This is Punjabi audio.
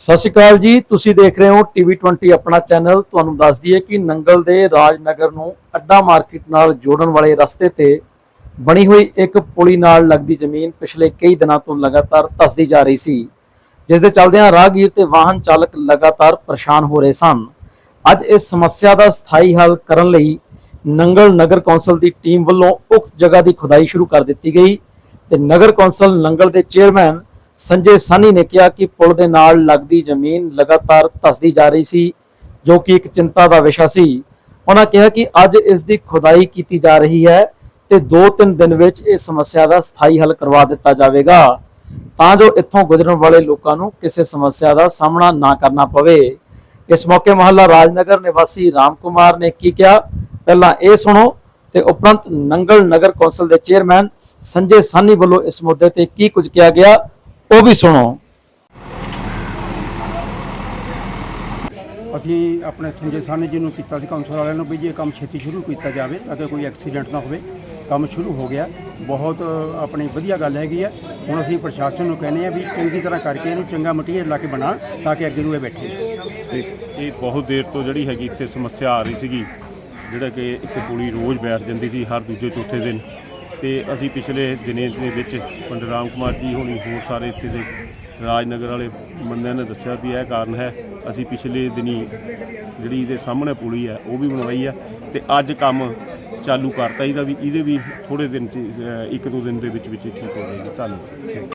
ਸਤਿ ਸ਼੍ਰੀ ਅਕਾਲ ਜੀ, ਤੁਸੀਂ ਦੇਖ ਰਹੇ ਹੋ ਟੀਵੀ 20 ਆਪਣਾ ਚੈਨਲ ਤੁਹਾਨੂੰ ਦੱਸ ਦਈਏ ਕਿ ਨੰਗਲ ਦੇ ਰਾਜਨਗਰ ਨੂੰ ਅੱਡਾ ਮਾਰਕੀਟ ਨਾਲ ਜੋੜਨ ਵਾਲੇ ਰਸਤੇ ਤੇ ਬਣੀ ਹੋਈ ਇੱਕ ਪੁਲੀ ਨਾਲ ਲੱਗਦੀ ਜ਼ਮੀਨ ਪਿਛਲੇ ਕਈ ਦਿਨਾਂ ਤੋਂ ਲਗਾਤਾਰ ਧੱਸਦੀ ਜਾ ਰਹੀ ਸੀ। ਜਿਸ ਦੇ ਚੱਲਦਿਆਂ ਰਾਹਗੀਰ ਤੇ ਵਾਹਨ ਚਾਲਕ ਲਗਾਤਾਰ ਪਰੇਸ਼ਾਨ ਹੋ ਰਹੇ ਸਨ। ਅੱਜ ਇਸ ਸਮੱਸਿਆ ਦਾ ਸਥਾਈ ਹੱਲ ਕਰਨ ਲਈ ਨੰਗਲ ਨਗਰ ਕੌਂਸਲ ਦੀ ਟੀਮ ਵੱਲੋਂ ਉਕਤ ਜਗ੍ਹਾ ਦੀ ਖੁਦਾਈ ਸ਼ੁਰੂ ਕਰ ਦਿੱਤੀ ਗਈ ਤੇ ਨਗਰ ਕੌਂਸਲ ਨੰਗਲ ਦੇ ਚੇਅਰਮੈਨ ਸੰਜੇ ਸਾਨੀ ਨੇ ਕਿਹਾ ਕਿ ਪੁਲ ਦੇ ਨਾਲ ਲੱਗਦੀ ਜ਼ਮੀਨ ਲਗਾਤਾਰ ਧੱਸਦੀ ਜਾ ਰਹੀ ਸੀ, ਜੋ ਕਿ ਇੱਕ ਚਿੰਤਾ ਦਾ ਵਿਸ਼ਾ ਸੀ। ਉਹਨਾਂ ਕਿਹਾ ਕਿ ਅੱਜ ਇਸ ਦੀ ਖੁਦਾਈ ਕੀਤੀ ਜਾ ਰਹੀ ਹੈ ਤੇ 2-3 ਦਿਨ ਵਿੱਚ ਇਸ ਸਮੱਸਿਆ ਦਾ ਸਥਾਈ ਹੱਲ ਕਰਵਾ ਦਿੱਤਾ ਜਾਵੇਗਾ। ਤਾਂ ਜੋ ਇੱਥੋਂ ਗੁਜ਼ਰਨ ਵਾਲੇ ਲੋਕਾਂ ਨੂੰ ਕਿਸੇ ਸਮੱਸਿਆ ਦਾ ਸਾਹਮਣਾ ਨਾ ਕਰਨਾ ਪਵੇ। ਇਸ ਮੌਕੇ ਮਹੱਲਾ ਰਾਜਨਗਰ ਨਿਵਾਸੀ ਰਾਮ ਕੁਮਾਰ ਨੇ ਕੀ ਕਿਹਾ? ਪਹਿਲਾਂ ਇਹ ਸੁਣੋ ਤੇ ਉਪਰੰਤ ਨੰਗਲ ਨਗਰ ਕੌਂਸਲ ਦੇ ਚੇਅਰਮੈਨ ਸੰਜੇ ਸਾਨੀ ਵੱਲੋਂ ਇਸ ਮੁੱਦੇ ਤੇ ਕੀ ਕੁਝ ਕਿਹਾ ਗਿਆ? ਉਹ ਵੀ ਸੁਣੋ। ਅਸੀਂ ਆਪਣੇ ਸੰਜੇ ਸਾਨੀ ਜੀ ਨੂੰ ਕੀਤਾ ਸੀ ਕਾਉਂਸਲ ਵਾਲਿਆਂ ਨੂੰ ਵੀ ਜੀ ਇਹ ਕੰਮ ਛੇਤੀ ਸ਼ੁਰੂ ਕੀਤਾ ਜਾਵੇ ਤਾਂ ਕਿ ਕੋਈ ਐਕਸੀਡੈਂਟ ਨਾ ਹੋਵੇ ਕੰਮ ਸ਼ੁਰੂ ਹੋ ਗਿਆ। ਬਹੁਤ ਆਪਣੀ ਵਧੀਆ ਗੱਲ ਹੈਗੀ ਹੈ ਹੁਣ ਅਸੀਂ ਪ੍ਰਸ਼ਾਸਨ ਨੂੰ ਕਹਿੰਦੇ ਆ ਵੀ ਚੰਗੀ ਤਰ੍ਹਾਂ ਕਰਕੇ ਇਹਨੂੰ ਚੰਗਾ ਮਟੀਰੀਅਲ ਲਾ ਕੇ ਬਣਾ ਤਾਂ ਕਿ ਅੱਗੇ ਨੂੰ ਇਹ ਬੈਠੇ। ਤੇ ਇਹ ਬਹੁਤ ਦੇਰ ਤੋਂ ਜਿਹੜੀ ਹੈਗੀ ਇੱਥੇ ਸਮੱਸਿਆ ਆ ਰਹੀ ਸੀਗੀ ਜਿਹੜਾ ਕਿ ਇੱਕ ਕੁੜੀ ਰੋਜ਼ ਬੈਠ ਜਾਂਦੀ ਸੀ ਹਰ ਦੂਜੇ ਚੌਥੇ ਦਿਨ। ਤੇ ਅਸੀਂ ਪਿਛਲੇ ਦਿਨੇ ਦੇ ਵਿੱਚ ਪੰਡਿਤ ਰਾਮ ਕੁਮਾਰ ਜੀ ਹੋਣੀ ਹੋਰ ਸਾਰੇ ਇੱਥੇ ਦੇ ਰਾਜਨਗਰ ਵਾਲੇ ਬੰਦਿਆਂ ਨੇ ਦੱਸਿਆ ਵੀ ਇਹ ਕਾਰਨ ਹੈ, ਅਸੀਂ ਪਿਛਲੇ ਦਿਨੀ ਜਿਹੜੀ ਇਹਦੇ ਸਾਹਮਣੇ ਪੁਲੀ ਹੈ, ਉਹ ਵੀ ਬਣਵਾਈ ਹੈ ਤੇ ਅੱਜ ਕੰਮ ਚਾਲੂ ਕਰਤਾ ਇਹਦਾ ਵੀ, ਇਹਦੇ ਵੀ ਥੋੜੇ ਦਿਨ ਚ ਇੱਕ ਦੋ ਦਿਨ ਦੇ ਵਿੱਚ ਵਿੱਚ ਠੀਕ ਹੋ ਜਾਏਗੀ। ਧੰਨਵਾਦ।